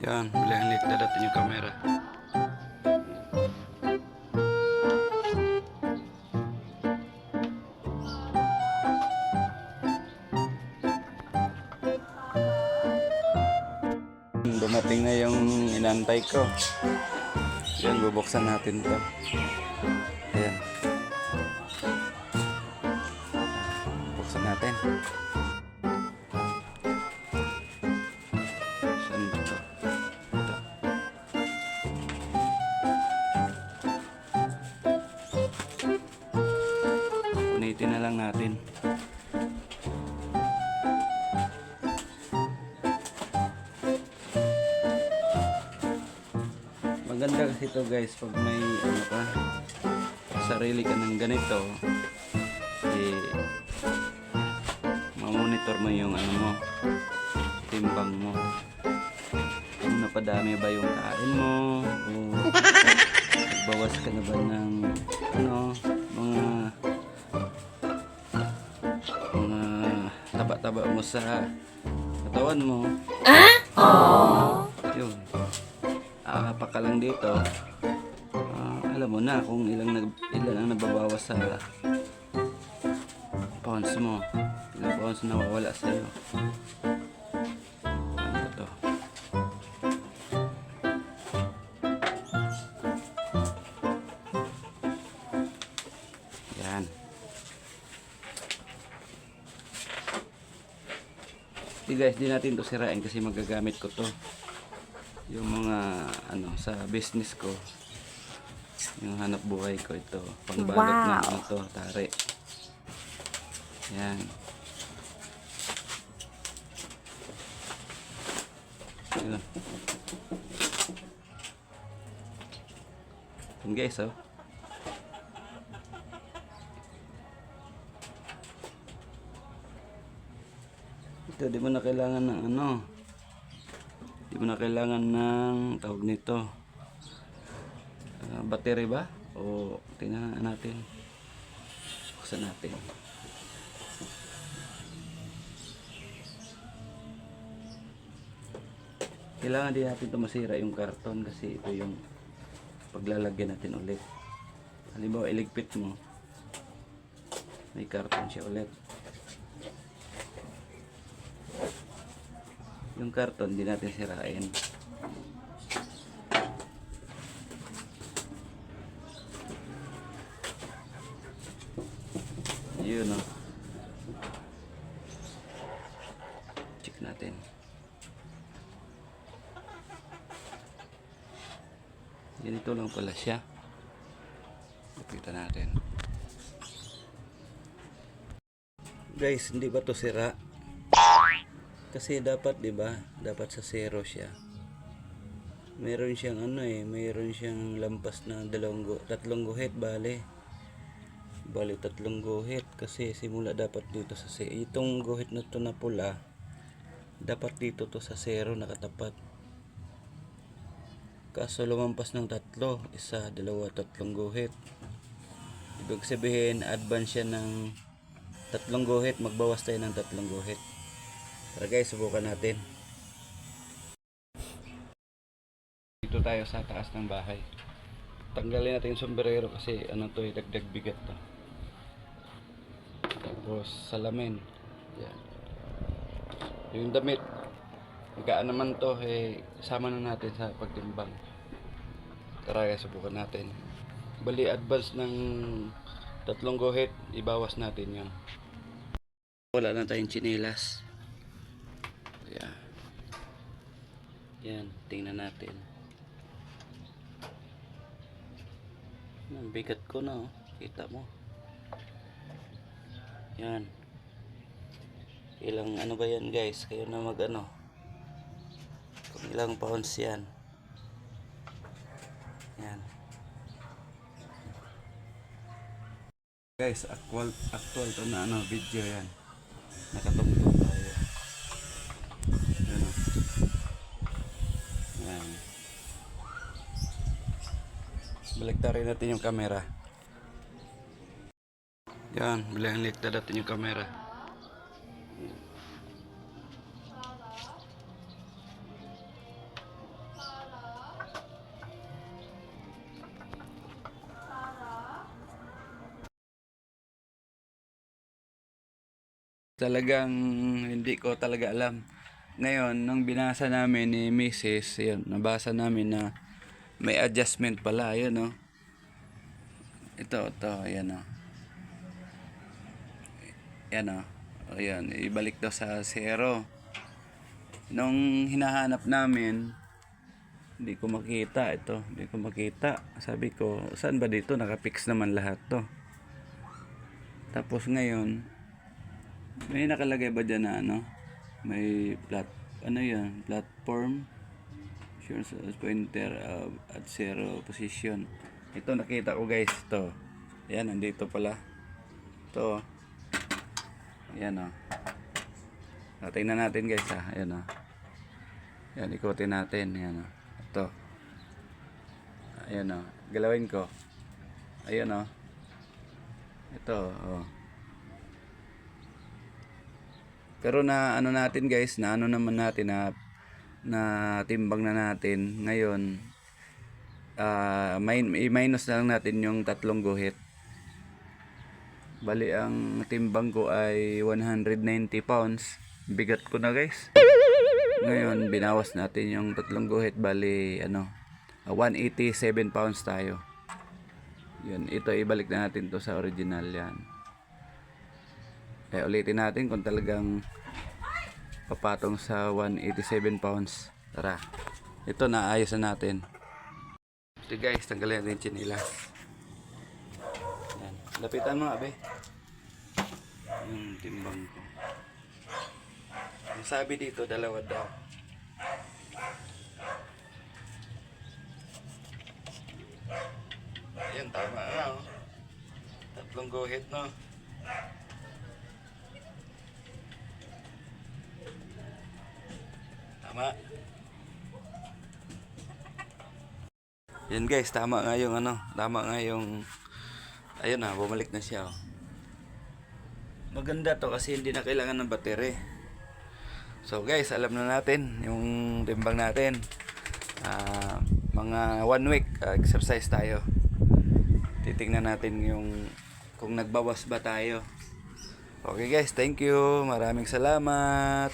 Yan, bilang lit dadating yung camera. Dumating na yung inantay ko. Yan, bubuksan natin to. Lang natin. Maganda kasi ito guys pag may ano ka sarili ka ng ganito eh mamonitor mo yung ano mo timbang mo kung napadami ba yung kain mo o bawas ka na ba ng ano taba-taba mo sa katawan mo. Yun. Aapa ka lang dito. Ah, alam mo na kung ilang nag, ilan ang nababawas sa pounds mo. Ilang pounds na nawawala sa Di guys, di natin to sirain kasi magagamit ko to. Yung mga ano sa business ko. Yung hanap buhay ko ito. Pangbalot ng Wow. ano to tari. Yan. Yun guys oh ito di mo na kailangan ng ano Di mo na kailangan ng tawag nito. Ah, battery ba? O tingnan natin. Buksan natin. Kailangan din natin ito masira yung karton kasi ito yung paglalagyan natin ulit. Halimbawa, iligpit mo. May karton siya ulit. Yung karton, di natin sirain. Yun o. Check natin. Ganito lang pala siya. Ipita natin. Guys, hindi ba to sira? Kasi dapat 'di ba? Dapat sa zero siya. Meron siyang ano eh, meron siyang lampas na dalawang gu- tatlong guhit bale. Bale tatlong guhit kasi simula dapat dito sa zero. Itong guhit na to na pula dapat dito to sa zero nakatapat. Kaso lumampas ng tatlo, isa, dalawa, tatlong guhit. Ibig sabihin, advance siya ng tatlong guhit, magbawas tayo ng tatlong guhit. Tara guys, subukan natin. Dito tayo sa taas ng bahay. Tanggalin natin yung sombrero kasi ano to, eh, dagdag bigat to. Tapos salamin. Yan. Yung damit. Magaan naman to, eh, sama na natin sa pagtimbang. Tara guys, subukan natin. Bali, advance ng tatlong guhit, ibawas natin yun. Wala na tayong chinelas. Yan. Yan, tingnan natin. Ang bigat ko na, oh. Kita mo. Yan. Ilang ano ba yan, guys? Kayo na mag ano. Kung ilang pounds yan. Yan. Guys, actual actual to na ano video yan. Nakatungtong Baliktarin natin yung camera. Yan, baliktad natin yung camera. Talagang hindi ko talaga alam. Ngayon, nung binasa namin ni Mrs. Yun, nabasa namin na may adjustment pala, yun no. Ito, ito, ayan o. Yan o. Ayan, ibalik daw sa zero. Nung hinahanap namin, hindi ko makita ito. Hindi ko makita. Sabi ko, saan ba dito? Nakapix naman lahat to. Tapos ngayon, may nakalagay ba dyan na ano? May plat, ano yan? Platform. Sa pointer uh, at zero position. Ito nakita ko guys. Ito. Yan, nandito pala. Ito. Yan o. Oh. Tingnan natin guys ha. Ayan o. Yan, ikutin natin. Yan o. Ito. Ayan o. Galawin ko. Ayan o. Ito, oh. Pero na ano natin guys, na ano naman natin na na timbang na natin ngayon min- i-minus na lang natin yung tatlong guhit. Bali ang timbang ko ay 190 pounds. Bigat ko na guys. Ngayon binawas natin yung tatlong guhit bali ano ah, 187 pounds tayo. Yun, ito ibalik na natin to sa original yan. Kaya ulitin natin kung talagang papatong sa 187 pounds. Tara. Ito na ayos na natin. Ito guys, tanggalin natin yung chinilas. Yan. Lapitan mo abe. Yung timbang ko. Ang sabi dito, dalawa daw. Ayan, tama na oh. Tatlong guhit no. Tama. Yan guys, tama nga yung ano, tama nga yung ayun na, bumalik na siya oh. Maganda to kasi hindi na kailangan ng battery. So guys, alam na natin yung timbang natin. Ah, mga one week ah, exercise tayo. Titingnan natin yung kung nagbawas ba tayo. Okay guys, thank you. Maraming salamat.